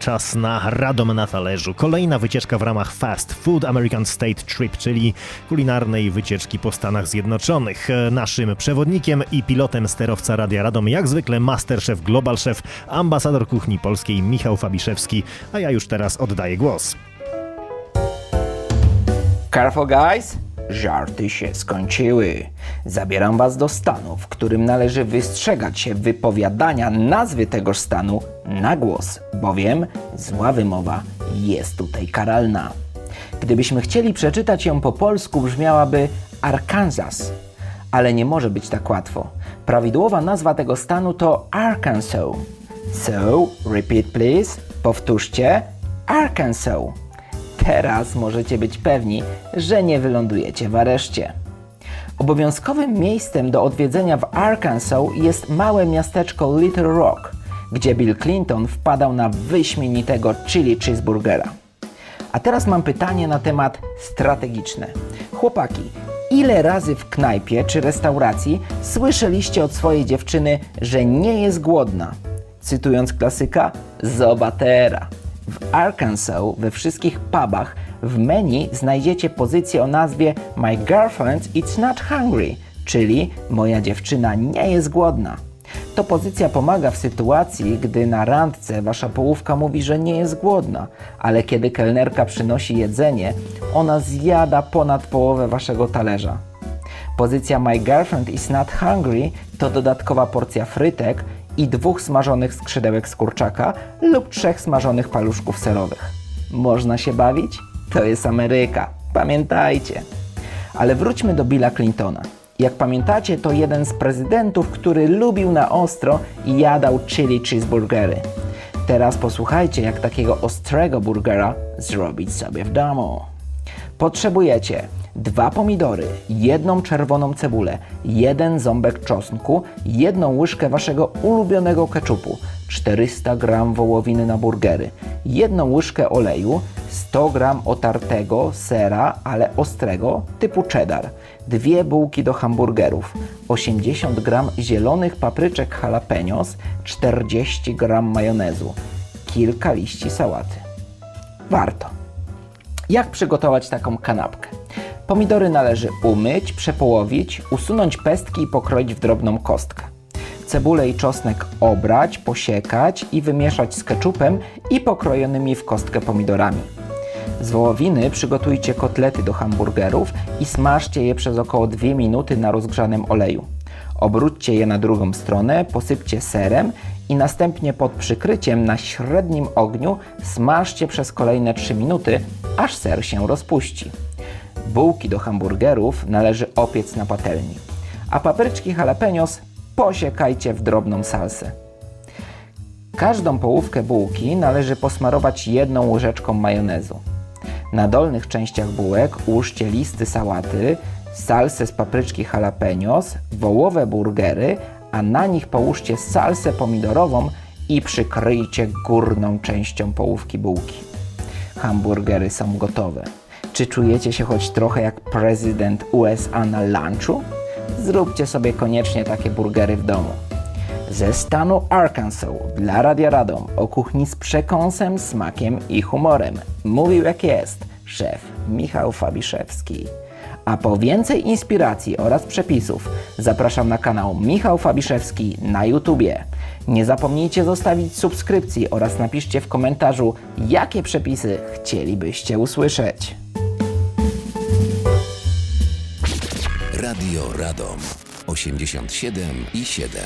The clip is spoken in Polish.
Czas na Radom na talerzu. Kolejna wycieczka w ramach Fast Food American State Trip, czyli kulinarnej wycieczki po Stanach Zjednoczonych. Naszym przewodnikiem i pilotem sterowca Radia Radom, jak zwykle Masterchef Global Chef, ambasador kuchni polskiej Michał Fabiszewski, a ja już teraz oddaję głos. Careful guys, żarty się skończyły. Zabieram was do stanu, w którym należy wystrzegać się wypowiadania nazwy tegoż stanu na głos, bowiem zła wymowa jest tutaj karalna. Gdybyśmy chcieli przeczytać ją po polsku, brzmiałaby Arkansas, ale nie może być tak łatwo. Prawidłowa nazwa tego stanu to Arkansas. So, repeat please, powtórzcie Arkansas. Teraz możecie być pewni, że nie wylądujecie w areszcie. Obowiązkowym miejscem do odwiedzenia w Arkansas jest małe miasteczko Little Rock, gdzie Bill Clinton wpadał na wyśmienitego chili cheeseburgera. A teraz mam pytanie na temat strategiczne. Chłopaki, ile razy w knajpie czy restauracji słyszeliście od swojej dziewczyny, że nie jest głodna? Cytując klasyka, zobatera. W Arkansas we wszystkich pubach w menu znajdziecie pozycję o nazwie My girlfriend is not hungry, czyli moja dziewczyna nie jest głodna. To pozycja pomaga w sytuacji, gdy na randce wasza połówka mówi, że nie jest głodna, ale kiedy kelnerka przynosi jedzenie, ona zjada ponad połowę waszego talerza. Pozycja My girlfriend is not hungry to dodatkowa porcja frytek i dwóch smażonych skrzydełek z kurczaka lub trzech smażonych paluszków serowych. Można się bawić? To jest Ameryka. Pamiętajcie. Ale wróćmy do Billa Clintona. Jak pamiętacie, to jeden z prezydentów, który lubił na ostro i jadał chili cheeseburgery. Teraz posłuchajcie, jak takiego ostrego burgera zrobić sobie w domu. Potrzebujecie dwa pomidory, jedną czerwoną cebulę, jeden ząbek czosnku, jedną łyżkę waszego ulubionego keczupu, 400 g wołowiny na burgery, jedną łyżkę oleju, 100 g otartego sera, ale ostrego, typu cheddar, dwie bułki do hamburgerów, 80 g zielonych papryczek jalapenos, 40 g majonezu, kilka liści sałaty. Warto. Jak przygotować taką kanapkę? Pomidory należy umyć, przepołowić, usunąć pestki i pokroić w drobną kostkę. Cebulę i czosnek obrać, posiekać i wymieszać z keczupem i pokrojonymi w kostkę pomidorami. Z wołowiny przygotujcie kotlety do hamburgerów i smażcie je przez około 2 minuty na rozgrzanym oleju. Obróćcie je na drugą stronę, posypcie serem i następnie pod przykryciem na średnim ogniu smażcie przez kolejne 3 minuty, aż ser się rozpuści. Bułki do hamburgerów należy opiec na patelni, a papryczki jalapenos posiekajcie w drobną salsę. Każdą połówkę bułki należy posmarować jedną łyżeczką majonezu. Na dolnych częściach bułek ułóżcie listy sałaty, salsę z papryczki jalapenos, wołowe burgery, a na nich połóżcie salsę pomidorową i przykryjcie górną częścią połówki bułki. Hamburgery są gotowe. Czy czujecie się choć trochę jak prezydent USA na lunchu? Zróbcie sobie koniecznie takie burgery w domu. Ze stanu Arkansas dla Radia Radom o kuchni z przekąsem, smakiem i humorem mówił jak jest szef Michał Fabiszewski. A po więcej inspiracji oraz przepisów zapraszam na kanał Michał Fabiszewski na YouTubie. Nie zapomnijcie zostawić subskrypcji oraz napiszcie w komentarzu, jakie przepisy chcielibyście usłyszeć. Radio Radom 87 i 7.